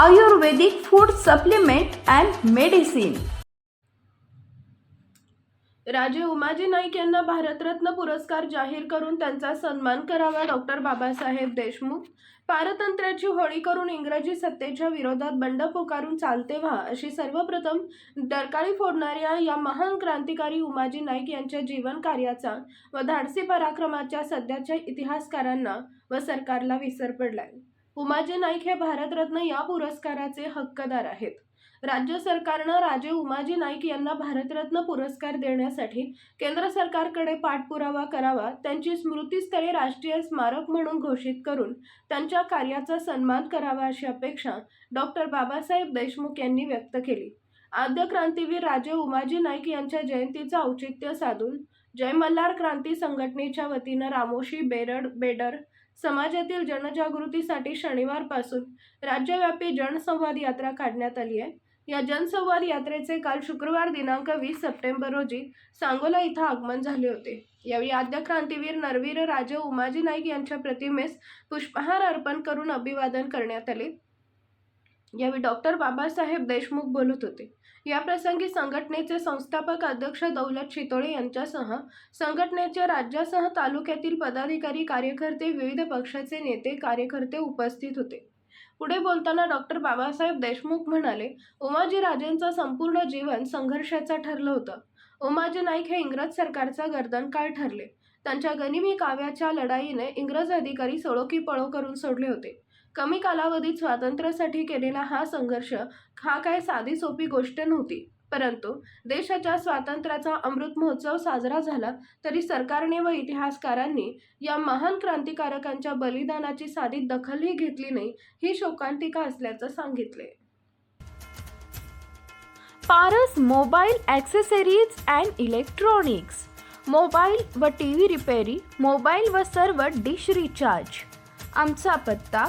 Ayurvedic food supplement and medicine. Raje Umaji Naik यांना भारतरत्न पुरस्कार जाहीर करून त्यांचा सन्मान करावा डॉक्टर बाबासाहेब देशमुख. पारतंत्र्याची होळी करून इंग्रजी सत्तेच्या विरोधात बंड पुकारून चालते व्हा अशी सर्वप्रथम दरकाळी फोडणाऱ्या या महान क्रांतिकारी उमाजी नाईक यांच्या जीवन कार्याचा व धाडसी पराक्रमाच्या सध्याच्या इतिहासकारांना व सरकारला विसर पडलाय. उमाजी नाईक हे भारतरत्न या पुरस्काराचे हक्कदार आहेत. राज्य सरकारनं राजे उमाजी नाईक यांना भारतरत्न पुरस्कार देण्यासाठी केंद्र सरकारकडे पाठपुरावा करावा त्यांची स्मृतीस्थळे राष्ट्रीय स्मारक म्हणून घोषित करून त्यांच्या कार्याचा सन्मान करावा अशी अपेक्षा डॉक्टर बाबासाहेब देशमुख यांनी व्यक्त केली. आद्य क्रांतीवीर राजे उमाजी नाईक यांच्या जयंतीचं औचित्य साधून जय मल्हार क्रांती संघटनेच्या वतीनं रामोशी बेरड बेडर समाजातील जनजागृतीसाठी शनिवारपासून राज्यव्यापी जनसंवाद यात्रा काढण्यात आली आहे. या जनसंवाद यात्रेचे काल शुक्रवार दिनांक वीस सप्टेंबर रोजी सांगोला इथं आगमन झाले होते. यावेळी आद्य क्रांतीवीर नरवीर राजे उमाजी नाईक यांच्या प्रतिमेस पुष्पहार अर्पण करून अभिवादन करण्यात आले. यावेळी डॉक्टर बाबासाहेब देशमुख बोलत होते. या प्रसंगी संघटनेचे संस्थापक अध्यक्ष दौलत शितोळे यांच्यासह संघटनेच्या राज्यासह तालुक्यातील पदाधिकारी कार्यकर्ते विविध पक्षाचे नेते कार्यकर्ते उपस्थित होते. पुढे बोलताना डॉक्टर बाबासाहेब देशमुख म्हणाले उमाजी राजेंचं संपूर्ण जीवन संघर्षाचं ठरलं होतं. उमाजी नाईक हे इंग्रज सरकारचा गर्दनकाळ ठरले. त्यांच्या गनिमी काव्याच्या लढाईने इंग्रज अधिकारी सळोकी पळो करून सोडले होते. कमी कालावधीत स्वातंत्र्यासाठी केलेला हा संघर्ष हा काय साधी सोपी गोष्ट नव्हती. परंतु देशाच्या स्वातंत्र्याचा अमृत महोत्सव साजरा झाला तरी सरकारने व इतिहासकारांनी या महान क्रांतिकारकांच्या बलिदानाची साधी दखलही घेतली नाही ही शोकांतिका असल्याचं सांगितले. Paras mobile accessories and electronics mobile व टी व्ही रिपेरी मोबाईल व सर्व डिश रिचार्ज. आमचा पत्ता